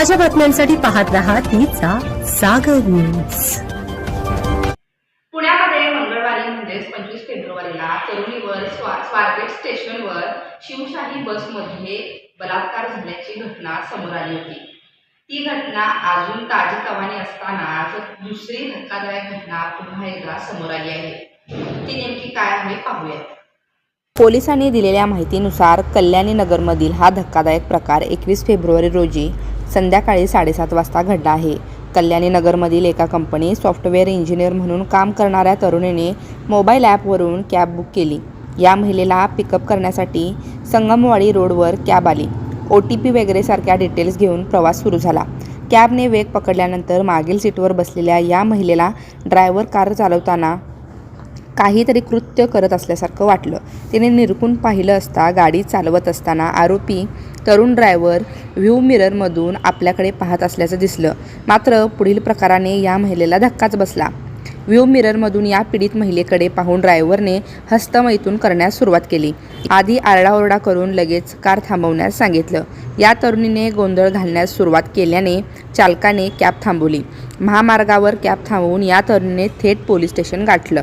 ताज्या बातम्यांसाठी पाहत रहा तिचा सागर न्यूज पुण्यामध्ये मंगळवारी म्हणजेच पंचवीस फेब्रुवारीला तरुणीवर स्वा स्वारगेट स्टेशनवर शिवशाही बसमध्ये बलात्कार झाल्याची घटना समोर आली होती. ती घटना अजून ताजी तवानी असताना आज दुसरी धक्कादायक घटना पुन्हा एकदा समोर आली आहे. ती नेमकी काय आहे पाहूयात. पोलिसांनी दिलेल्या माहितीनुसार कल्याणी नगरमधील हा धक्कादायक प्रकार एकवीस फेब्रुवारी रोजी संध्याकाळी साडेसात वाजता घडला आहे. कल्याणी नगरमधील एका कंपनीत सॉफ्टवेअर इंजिनियर म्हणून काम करणाऱ्या तरुणीने मोबाईल ॲपवरून कॅब बुक केली. या महिलेला पिकअप करण्यासाठी संगमवाडी रोडवर कॅब आली. ओ टी पी वगैरे सारख्या डिटेल्स घेऊन प्रवास सुरू झाला. कॅबने वेग पकडल्यानंतर मागील सीटवर बसलेल्या या महिलेला ड्रायव्हर कार चालवताना काहीतरी कृत्य करत असल्यासारखं वाटलं. तिने निरकून पाहिलं असता गाडी चालवत असताना आरोपी तरुण ड्रायव्हर व्ह्यू मिररमधून आपल्याकडे पाहत असल्याचं दिसलं. मात्र पुढील प्रकाराने या महिलेला धक्काच बसला. व्ह्यू मिररमधून या पीडित महिलेकडे पाहून ड्रायव्हरने हस्तमैथून करण्यास सुरुवात केली. आधी आरडाओरडा करून लगेच कार थांबवण्यास सांगितलं. या तरुणीने गोंधळ घालण्यास सुरुवात केल्याने चालकाने कॅब थांबवली. महामार्गावर कॅब थांबवून या तरुणीने थेट पोलीस स्टेशन गाठलं.